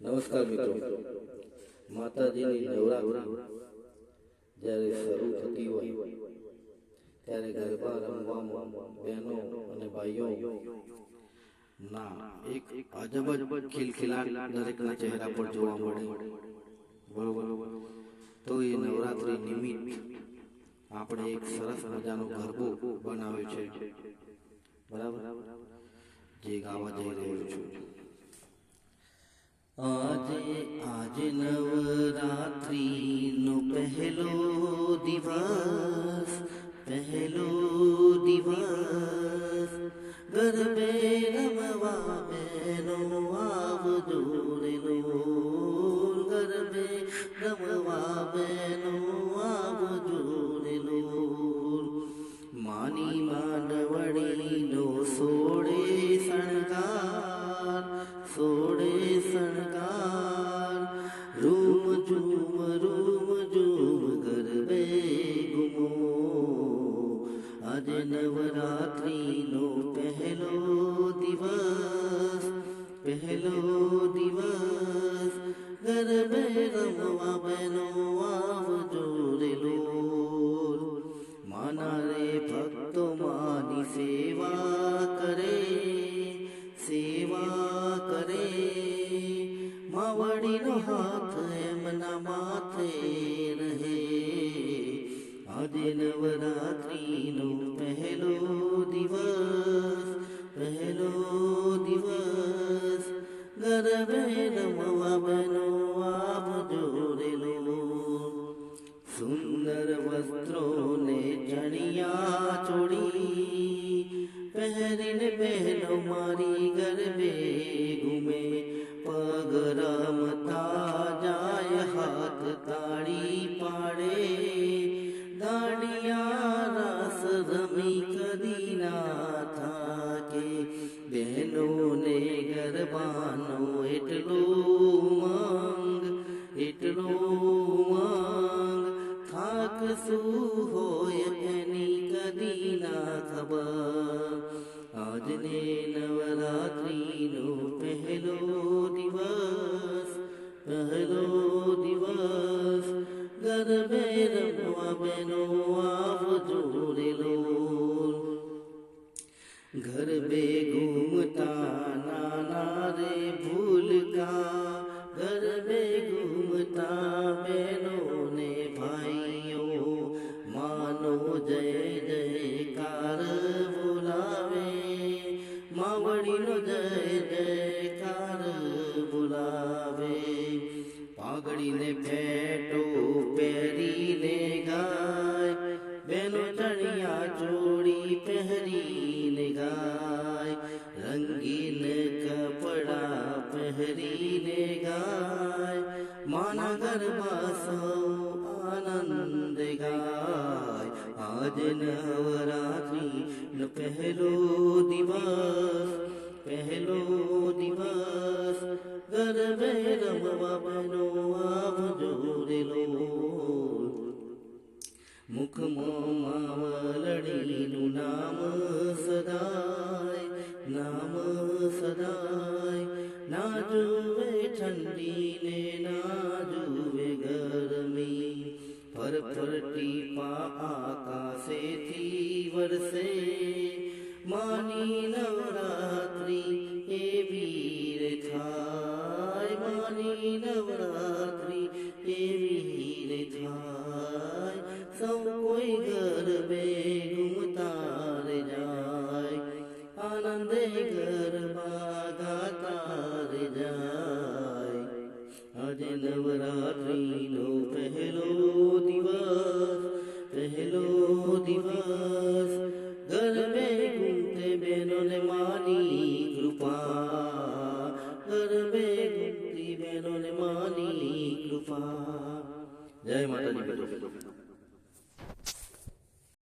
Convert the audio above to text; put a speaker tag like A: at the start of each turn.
A: નમસ્કાર મિત્રો. માતાજીની નવરાત્રી જ્યારે શરૂ થતી હોય, ત્યારે ગરબા રમવામાં બહેનો અને ભાઈઓ ના એક અજબ જ ખિલખિલાટ દરેકના ચહેરા પર જોવા મળે. બરોબર તો એ નવરાત્રી નિમિત્ત આપણે એક સરસ મજાનો ગરબો બનાવ્યો છે. બરાબર? જે ગાવા જઈ રહ્યો છું. આજે આજે નવરાત્રિનો પહેલો દિવસ પહેલો દિવસ. ગરબે રમવા બહેનો આવજો રે ગરબે રમવા નવરાત્રિનો પહેલો દિવસ પહેલો દિવસ ગરબે રમવા બહેનો આવજો રે લોલ માના રે ભક્તો માની સેવા કરે સેવા કરે માવડીનો હાથ એમના માથે રહે આજે નવરાત્રિનો રે લોલ સુંદર વસ્ત્રોને ચણિયા ચોડી પહેરીને બહેનો મારી ગરબે ઘૂમે પગ રમતા જાય હાથ તાળી પાડે દાંડિયા રસ રમી કદી ના બહેનોને ગરબાનો એટલો માંગ એટલો માંગ થાક શું હોય એની કદી ના ખબર. આજને નવરાત્રિનો પહેલો દિવસ પહેલો દિવસ. ગરબે રમવા બહેનો આવ લોલ ગરબે ઘૂમતા નાના રે ભૂલકા ગરબે ઘૂમતા બહેનો ને ભાઈઓ માનો જય જયકાર બોલાવે માવડીનો જય જયકાર બોલાવે પાઘડીને ભેટો પહેરીને ગાય ચોળી પહેરીને ગાય રંગીન કપડા પહેરીને ગાય માના ગરબા સૌ આનંદ ગાય આજ નવરાત્રિ નો પહેલો દિવસ પહેલો માવલડીનું નામ સદાય નામ સદાય ના જુએ ઠંડી ને ના જુએ ગરમી પર ફરટી પા આકાશેથી વરસે માની નવરાત્રિ એ વીર થાય માની નવરાત્રિ ઘરમાં ગાકાર જાય આજે નવરાત્રિનો પહેલો દિવસ પહેલો દિવસ ગરબે ગુંતે બહેનોને માની કૃપા ગરબે ગુંતી બહેનોને માની કૃપા જય માતાજી